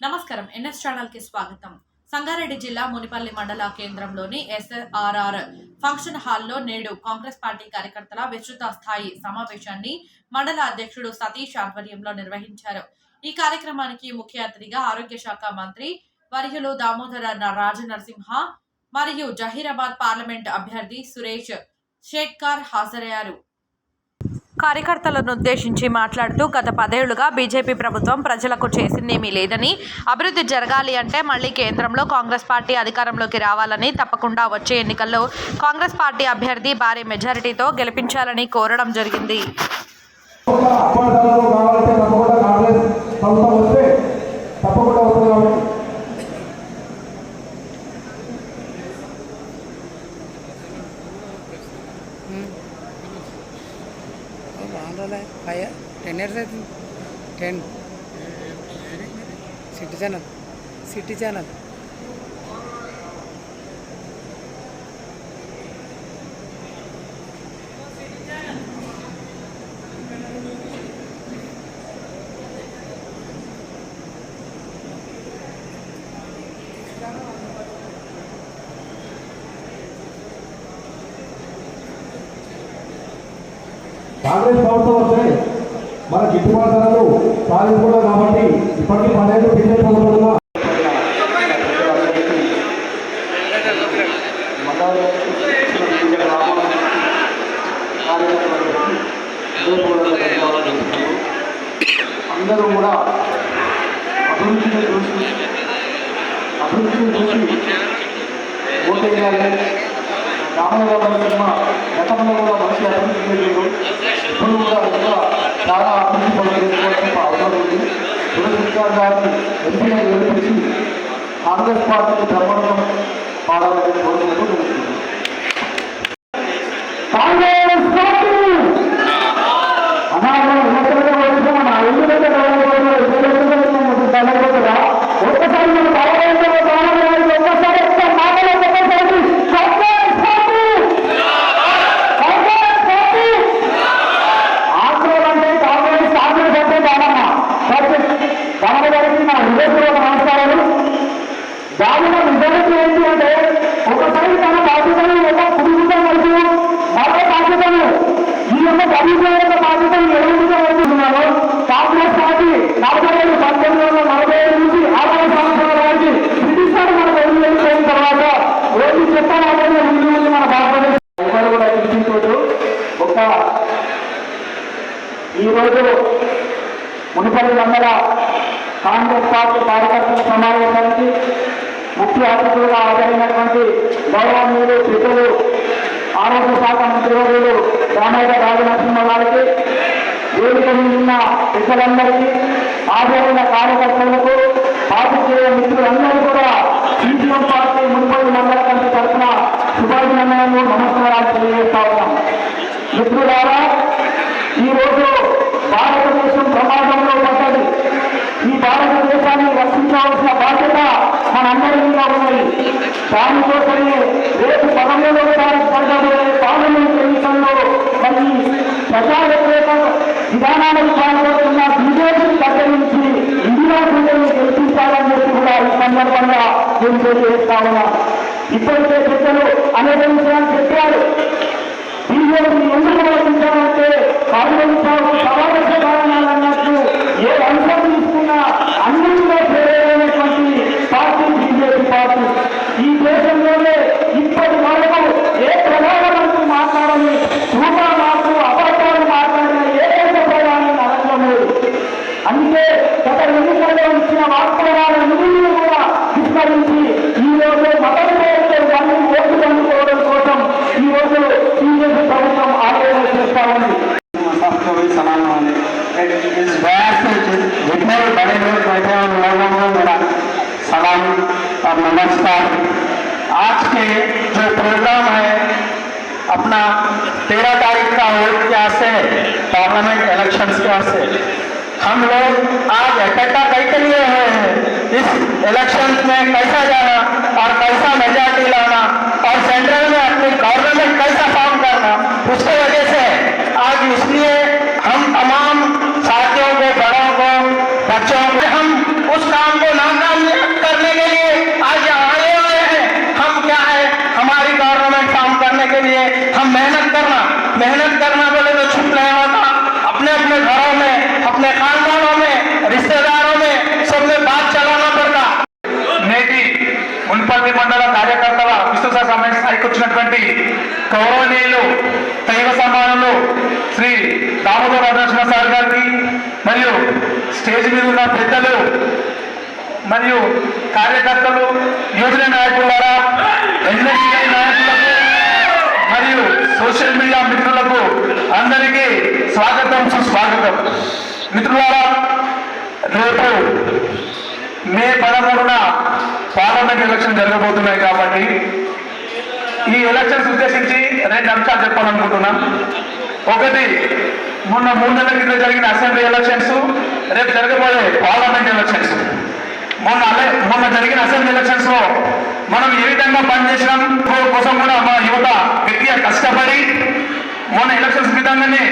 నమస్కారం. ఎన్ఎస్ ఛానల్కి స్వాగతం. సంగారెడ్డి జిల్లా మునిపల్లి మండల కేంద్రంలోని ఎస్ఆర్ఆర్ ఫంక్షన్ హాల్లో నేడు కాంగ్రెస్ పార్టీ కార్యకర్తల విస్తృత స్థాయి సమావేశాన్ని మండల అధ్యక్షుడు సతీష్ ఆధ్వర్యంలో నిర్వహించారు. ఈ కార్యక్రమానికి ముఖ్య అతిథిగా ఆరోగ్య శాఖ మంత్రి వర్యులు దామోదర రాజనరసింహ మరియు జహీరాబాద్ పార్లమెంట్ అభ్యర్థి సురేష్ షేట్కార్ హాజరయ్యారు. కార్యకర్తలను ఉద్దేశించి మాట్లాడుతూ గత పదేళ్ళుగా బీజేపీ ప్రభుత్వం ప్రజలకు చేసిందేమీ లేదని అభివృద్ధి జరగాలి అంటే మళ్ళీ కేంద్రంలో కాంగ్రెస్ పార్టీ అధికారంలోకి రావాలని తప్పకుండా వచ్చే ఎన్నికల్లో కాంగ్రెస్ పార్టీ అభ్యర్థి భారీ మెజారిటీతో గెలిపించాలని కోరడం జరిగింది అపార్థాలు కావాలంటే తప్పకుండా కాంగ్రెస్ ప్రభుత్వం వస్తే తప్పకుండా వస్తుంది కాబట్టి బాగుండాలి ఫైవ్ టెన్ ఇయర్స్ అవుతుంది. Ten city channel city channel Congress ప్రభుత్వం వస్తే మన గిట్టుబాటు ధరలు సాధించకూడదు కాబట్టి ఇప్పటికీ పన్నెండు బీజేపీ ప్రభుత్వం అందరూ కూడా అభివృద్ధిని చూసి అభివృద్ధిని చూసి ఓటు వేయాలి. రామయ్య సినిమా గతంలో కూడా మంచి అభివృద్ధి చేశారు ఇప్పుడు కూడా ఇంకా చాలా అభివృద్ధి పనులు అవసరం ఉంది దురదృష్టం గారిని ఎంపీగా గెలిపించి కాంగ్రెస్ పార్టీకి ధర్మం పాడాలని కోరుకుంటూ జరుగుతుంది కాంగ్రెస్ పార్టీ అనాథం ఎన్నికలుగా వచ్చిన మన ఎందుకంటే ఒక్కసారి మన పాలన ఒక్కసారి ఒక్క మాటలో ఒక్కసారి కాంగ్రెస్ పార్టీ కాంగ్రెస్ పార్టీ ఆంధ్రలో అంటే కాంగ్రెస్ కాంగ్రెస్ అంటే కాదమ్మ దాని గారికి నా హృదయపూర్వక నమస్కారాలు దానిలో నిజానికి ఏంటి అంటే ఒకసారి తన బాధ్యతను ఒక కుటుంబం వరకు మరో బాధ్యతను ఈ యొక్క గరీబుల యొక్క బాధ్యతను నిర్వహించడం వస్తున్నారు కాంగ్రెస్ పార్టీ నలభై ఐదు పంతొమ్మిది వందల నలభై ఐదు నుంచి అరవై సంవత్సరాల వరకు బ్రిటిష్ వారు మనకు వదిలిపోయిన తర్వాత రోజు చెప్పాలంటే ముందు ముందు మన భారతదేశం ఎవరు కూడా ఎదుర్కొంటూ ఒక ఈరోజు మునిపల్లి మండల కాంగ్రెస్ పార్టీ కార్యకర్తల సమావేశానికి ముఖ్య అతిథులుగా హాజరైనటువంటి గౌరవనీయులు పెద్దలు ఆరోగ్య శాఖ మంత్రివర్యులు రామయ్య రాజనరసింహ గారికి వేదిక మీద ఉన్న పెద్దలందరికీ హాజరైన కార్యకర్తలకు పార్టీ మిత్రులందరూ కూడా సీపీఎం పార్టీ మునిపల్లి మండల కమిటీ తరఫున శుభాభినందనలు నమస్కారాలు తెలియజేస్తా ఉన్నాం. మిత్రులారా ఈరోజు భారతదేశం ప్రమాదంలో పడ్డది. ఈ భారతదేశాన్ని రక్షించాల్సిన బాధ్యత మనందరి మీద దాని కోసమే రేపు పదమూడవ తారీఖు జరగబోయే పార్లమెంట్ ఎన్నికల్లో మరి. ప్రజా వ్యతిరేక విధానాలకు పాల్గొతున్న బీజేపీ దగ్గర నుంచి ఇందిరా ప్రజలను గెలిపించాలని చెప్పి కూడా ఈ సందర్భంగా నేను తెలియజేస్తా ఉన్నాను ఇప్పటికే పెద్దలు అనేక విషయాలు చెప్పారు బీజేపీ ఎందుకు ప్రవర్తించాలంటే పార్లమెంట్ సమావేశ కారణాలు అన్నట్టు ఏ नमस्कार। आज के जो प्रोग्राम है, अपना तेरह तारीख का वोट क्या से पार्लियामेंट इलेक्शन के से, हम लोग आज इकट्ठा करके लिए हुए हैं? इस इलेक्शन में कैसा जाना और कैसा मेजॉरिटी लाना और सेंट्रल में अपनी गवर्नमेंट कैसा फॉर्म करना, उसके वजह से आज इसलिए मेहनत करना बोले तो छूट नहीं होता। अपने अपने घरों में अपने खानदानों में रिश्तेदारों में सब में बात चलाना पड़ता। నేటి మున్పల్లి మండల కార్యకర్తల విస్తృత సమావేశానికి వచ్చినటువంటి గౌరవనీయులు దైవ సమానులు శ్రీ దామోదర నరసింహ సార్ గారికి మరియు స్టేజ్ మీద ఉన్న పెద్దలు మరియు కార్యకర్తలు యువజన నాయకులారా ఎన్ఎస్సీ నాయకులకు మరియు సోషల్ మీడియా మిత్రులకు అందరికీ స్వాగతం సుస్వాగతం. మిత్రులారా రేపు మే పదమూడున పార్లమెంట్ ఎలక్షన్ జరగబోతున్నాయి కాబట్టి ఈ ఎలక్షన్స్ ఉద్దేశించి రెండు అంశాలు చెప్పాలనుకుంటున్నాం. ఒకటి మొన్న మూడు నెలల కింద జరిగిన అసెంబ్లీ ఎలక్షన్స్ రేపు జరగబోయే పార్లమెంట్ ఎలక్షన్స్. మొన్న మొన్న జరిగిన అసెంబ్లీ ఎలక్షన్స్లో మనం ఏ విధంగా పనిచేసినాం? కోసం కూడా మన యువత గట్టిగా కష్టపడి మొన్న ఎలక్షన్స్ విధంగానే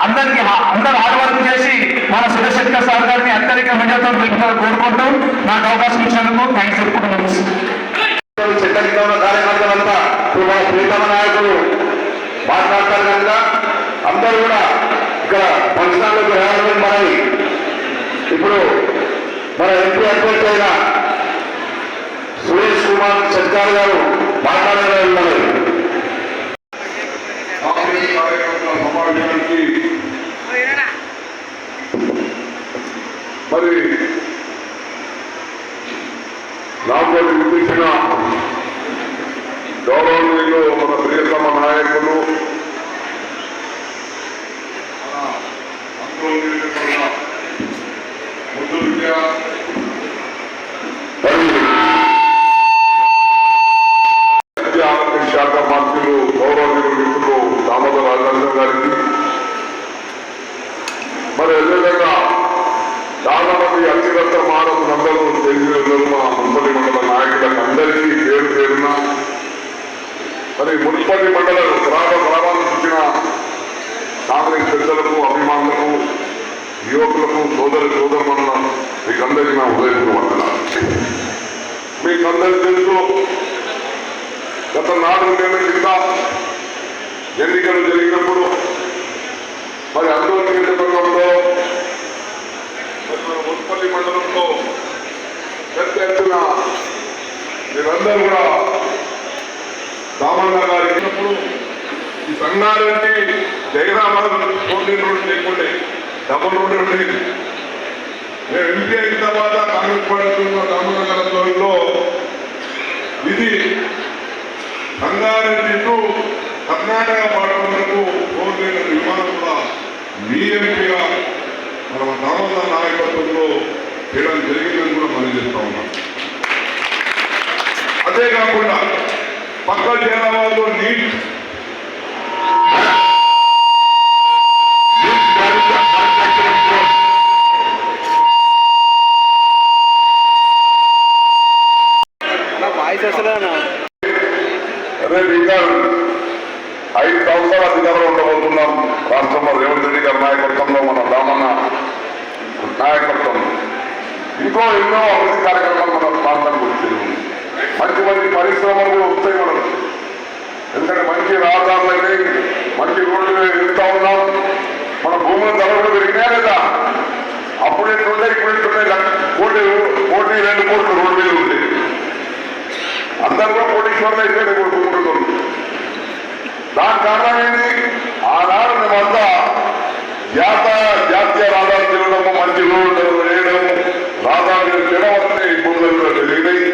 అందరికి హా- అందరూ హార్డ్ వర్క్ చేసి మన సురేష్ శెట్కర్ సార్ గారిని అత్యధిక మెజార్తో గెలుపుతారు కోరుకుంటూ నాకు అవకాశం ఇచ్చినందుకు థ్యాంక్స్ చెప్పుకుంటున్నాను చట్టంగా ఉన్న కార్యకర్తలంతా ఇప్పుడు మన ప్రీతమ నాయకులు మాట్లాడతారు కనుక అందరూ కూడా ఇక్కడ ఫంక్షన్లకు రావడం మనవి ఇప్పుడు మన ఎంపీ అభ్యర్థి అయిన సురేష్ కుమార్ సర్కార్ గారు మాట్లాడారు మరి నాకు వినిపించిన గౌరవనీయులు మన ప్రియతమ నాయకులు మన అంతర్గత ముద్దు విద్య విద్యా ఆరోగ్య శాఖ మంత్రులు గౌరవనీయులు మిత్రులు దామోదర రాజేంద్ర గారికి మరి అదేవిధంగా చాలా మంది అత్యగత మానవులందరూ తెలియజేయడం మా మున్సిపల్ మండల నాయకులకు అందరికీ పేరు పేరున మరి మున్సిపల్ మండల గ్రామ గ్రామాలకు చూసిన కాంగ్రెస్ పెద్దలకు అభిమానులకు యువకులకు సోదరి సోదరుల మీకు అందరికీ నా ఉదయం మీకందరికీ తెలుసు గత నాలుగు నెలల కింద ఎన్నికలు జరిగినప్పుడు మరి అందరూ నియోజకవర్గంలో మరి మన మున్పల్లి మండలంలో పెద్ద ఎత్తున మీరందరూ కూడా దామన్న గారు ఇచ్చినప్పుడు ఈ సంఘాలన్నీ జయరామన్ పోటీ రోడ్డు లేకుండే డబుల్ రోడ్డు ఉండేది నేను ఎంపీ అయిన తర్వాత కాంగ్రెస్ పార్టీ దామన్న గారి సంగారెడ్డి టు కర్ణాటక బార్డర్ వరకు విమానం కూడా మీ ఎంపీగా మన దామోదర నాయకత్వంలో చేయడం జరిగిందని కూడా మనం చేస్తా ఉన్నాం. అదే కాకుండా పక్క జనాభాలో నీట్ మ్యానుఫ్యాక్చరింగ్ నా వాయిస్ అసలు రేపు ఇంకా ఐదు సంవత్సరాల అధికారంలో ఉండబోతున్నాం రాష్ట్రంలో రేవంత్ రెడ్డి గారి నాయకత్వంలో మన రామన్న నాయకత్వం ఇంకో ఎన్నో అభివృద్ధి కార్యక్రమాలు మన ప్రాంతానికి వచ్చేది మంచి మంచి పరిశ్రమలు వస్తాయి మనకు ఎందుకంటే మంచి రహదారులు అయితే మంచి రోడ్లు వెళ్తా ఉన్నాం మన భూముల ధరలు పెరిగినాయా లేదా అప్పుడు ఎట్లుండే కోటి కోటి రెండు కోట్లు రోడ్డు మీద ఉంది. అందరూ కూడా కోటీశ్వరులు అయితే కోరుకుంటున్నారు దాని కారణం ఏంటి? ఆనాడు మేమంతా జాత జాతీయ రహదారి తిరగడము మంచి రోడ్డు వేయడం రహదారి తిరగవస్తే ఇబ్బందులు కూడా జరిగినాయి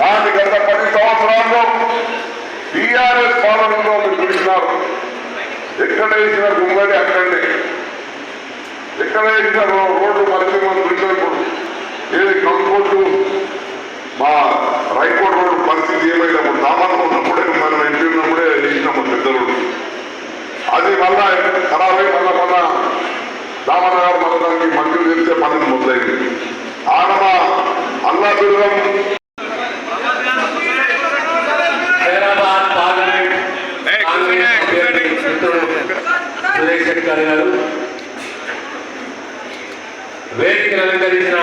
కానీ గత పది సంవత్సరాల్లో టీఆర్ఎస్ పాలనలో మీరు చూసినారు. ఎక్కడ వేసిన గుమ్మడి అక్కడే ఎక్కడ వేసిన రో- రోడ్డు మధ్య మనం ఏది కంపోర్టు మా రైకోట్ రోడ్డు పరిస్థితి ఏమైనప్పుడు సామాన్లు ఉన్నప్పుడే మనం ఎంపీ ఉన్నప్పుడే వేసినాము పెద్ద రోడ్డు అది మళ్ళా ఖరాబ్ అయి మళ్ళా మళ్ళా రామన్న గారు మళ్ళా దానికి మంజూరు చేస్తే పనులు మొదలైంది ఆడమ అల్లా దుర్గం హైదరాబాద్ పార్లమెంట్ కాంగ్రెస్ అభ్యర్థి మిత్రుడు సురేష్ శెట్కర్ గారు సహకరించిన అలంకరించిన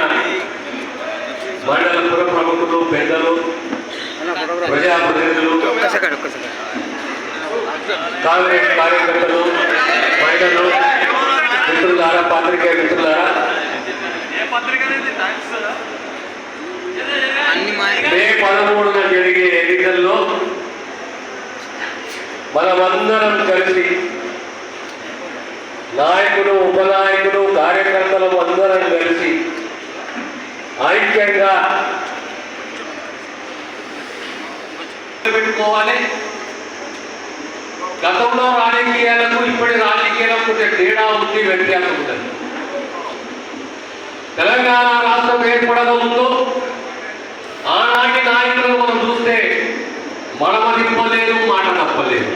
మండల పుర ప్రముఖులు పెద్దలు ప్రజాప్రతినిధులు కాంగ్రెస్ కార్యకర్తలు మహిళలు మిత్రులారా పాత్రికేయ మిత్రులారా అన్ని మే పదమూడున జరిగే ఎన్నికల్లో మనమందరం కలిసి నాయకులు ఉపనాయకులు కార్యకర్తలు అందరం కలిసి ఐక్యంగా పెట్టుకోవాలి. గతంలో రాజకీయాలకు ఇప్పటి రాజకీయాలకు కొంచెం తేడా ఉంది వ్యత్యాసం ఉంటుంది తెలంగాణ రాష్ట్రం ఏర్పడక ముందు ఆనాటి నాయకులను మనం చూస్తే మడమ తిప్పలేదు మాట తప్పలేదు.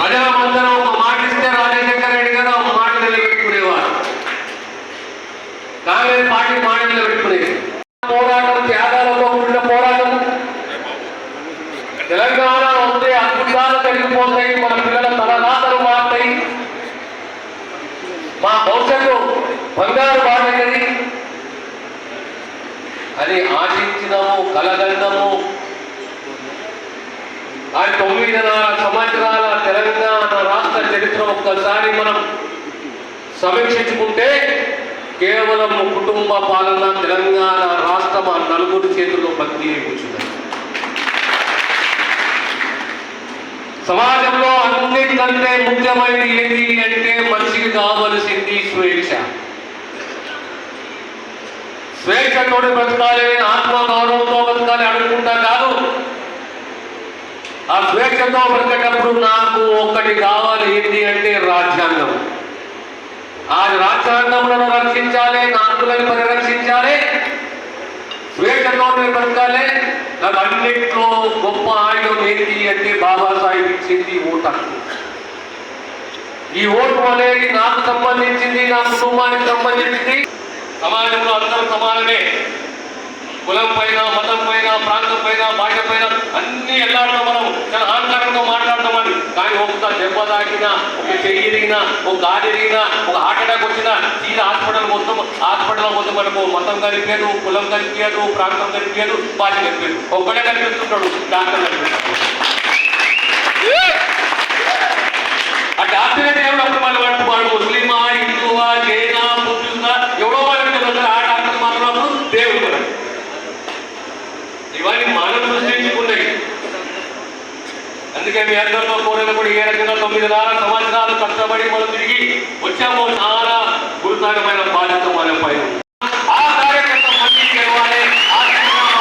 ప్రజలమందరం ఒక మాట ఇస్తే రాజశేఖర రెడ్డి గారు ఒక మాట నిలబెట్టుకునేవారు కాంగ్రెస్ పార్టీ మాట నిలబెట్టుకునేది పోరాటం త్యాగాలతో కూడిన పోరాటం తెలంగాణ వస్తే అద్భుతాలు జరిగిపోతాయి మన పిల్లల తలరాతలు మారుతాయి మా భవిష్యత్తు బంగారు బాగుంటుంది అని ఆశించినాము కలగన్నాము ఆ తొమ్మిదిన్నర సంవత్సరాల తెలంగాణ రాష్ట్ర చరిత్ర ఒక్కసారి మనం సమీక్షించుకుంటే కేవలం కుటుంబ పాలన తెలంగాణ రాష్ట్రం ఆ నలుగురు చేతుల్లో బందీ అయి కూర్చున్నది సమాజంలో అన్నిటికంటే ముఖ్యమైనది ఏంటి అంటే మనిషికి కావలసింది స్వేచ్ఛ. స్వేచ్ఛతోటి బ్రతకాలి ఆత్మ గౌరవంతో బతకాలి అనుకుంటా కాదు. ఆ స్వేచ్ఛతో బ్రతకటప్పుడు నాకు ఒక్కటి కావాలి ఏంటి అంటే రాజ్యాంగం. ఆ రాజ్యాంగములను రక్షించాలి కాంతులను పరిరక్షించాలి స్వేచ్ఛతోనే బ్రతకాలి నాకు అన్నిట్లో గొప్ప ఆయుధం ఏంటి అంటే బాబాసాహెబ్ ఇచ్చింది ఓటు ఈ ఓటు అనేది నాకు సంబంధించింది నా కుటుంబానికి సంబంధించింది. సమాజంలో అందరూ సమానమే. కులం పైన మతం పైన ప్రాంతం పైన భాష పైన అన్ని ఎల్లాడతాం మనం. చాలా అహంకారంతో మాట్లాడతామని కానీ ఒక దెబ్బ తాకినా ఒక చెయ్యి ఎరిగినా ఒక గాలి ఎరిగినా ఒక హార్ట్ అటాక్ వచ్చినా తీరా హాస్పిటల్ మొత్తం హాస్పిటల్ మొత్తం మనకు మతం కనిపించదు కులం కనిపించదు ప్రాంతం కనిపించదు భాష కనిపించదు. ఒక్కడే కనిపిస్తుంటాడు డాక్టర్ కనిపిస్తాడు. ఆ డాక్టర్ అంటే ఎవరు అప్పుడు మళ్ళీ వాడు ముస్లిమా హిందువా జైనా బుద్ధిస్తా ఎవడో వాళ్ళకి తెలియదు ఆ డాక్టర్ మాత్రం అప్పుడు దేవుడు మనకి ఇవన్నీ మనం సృష్టించుకున్నాయి అందుకే మీ అందరితో కోరిన కూడా ఏ రకంగా తొమ్మిదిన్నర సంవత్సరాలు కష్టపడి మనం తిరిగి వచ్చామో చాలా గురుతరమైన బాధ్యత మన పైన ఉంది. ఆ కార్యకర్త మళ్ళీ గెలవాలి ఆ కార్యకర్త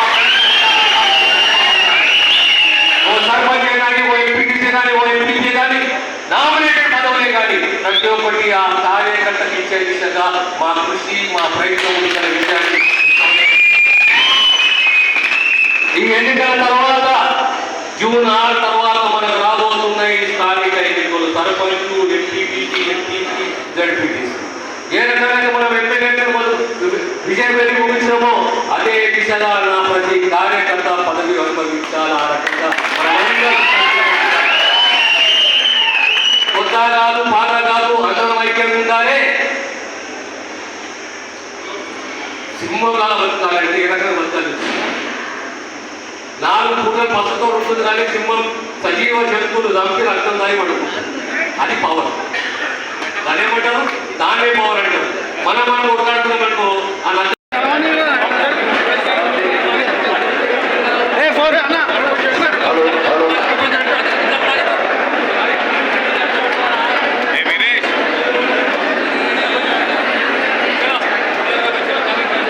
ఓ సర్పంచ్ కానీ ఓ ఎంపీటీసీ కానీ ఓ ఎంపీసీ కానీ నామినేటెడ్ పదవులే కానీ ప్రతి ఒక్కటి ఆ కార్యకర్తకి ఇచ్చే దిశగా మా కృషి మా ప్రయత్నం ఉందన్న విషయాన్ని ఈ ఎన్నికల తర్వాత జూన్ ఆరు తర్వాత మనకు రాబోతున్నాయి స్థానిక ఎన్నికలు సర్పంచ్ ఎంపీటీసీ ఎంపీసీ జడ్పీటీసీ ఏ రకమైన మనం ఎమ్మెల్యేలు మనం విజయం వెళ్ళి ముగించామో అదే దిశగా నా ప్రతి కార్యకర్త పదవి అనుభవించాలి ఆ రకంగా కొత్త కాదు పాత కాదు అందరం ఐక్యం ఉండాలి సింహంగా బతకాలంటే ఏ రకంగా బతకాలి? నాలుగు పూటలు పసుతో ఉంటుంది కానీ సింహం సజీవ జంతువులు దానికి రక్తం దాయి పడుకుంటుంది. అది పవర్ దాన్ని ఏమంటారు? దాన్ని పవర్ అంటారు. మనం మనం ఉడకాడుతున్నాం అనుకో అలా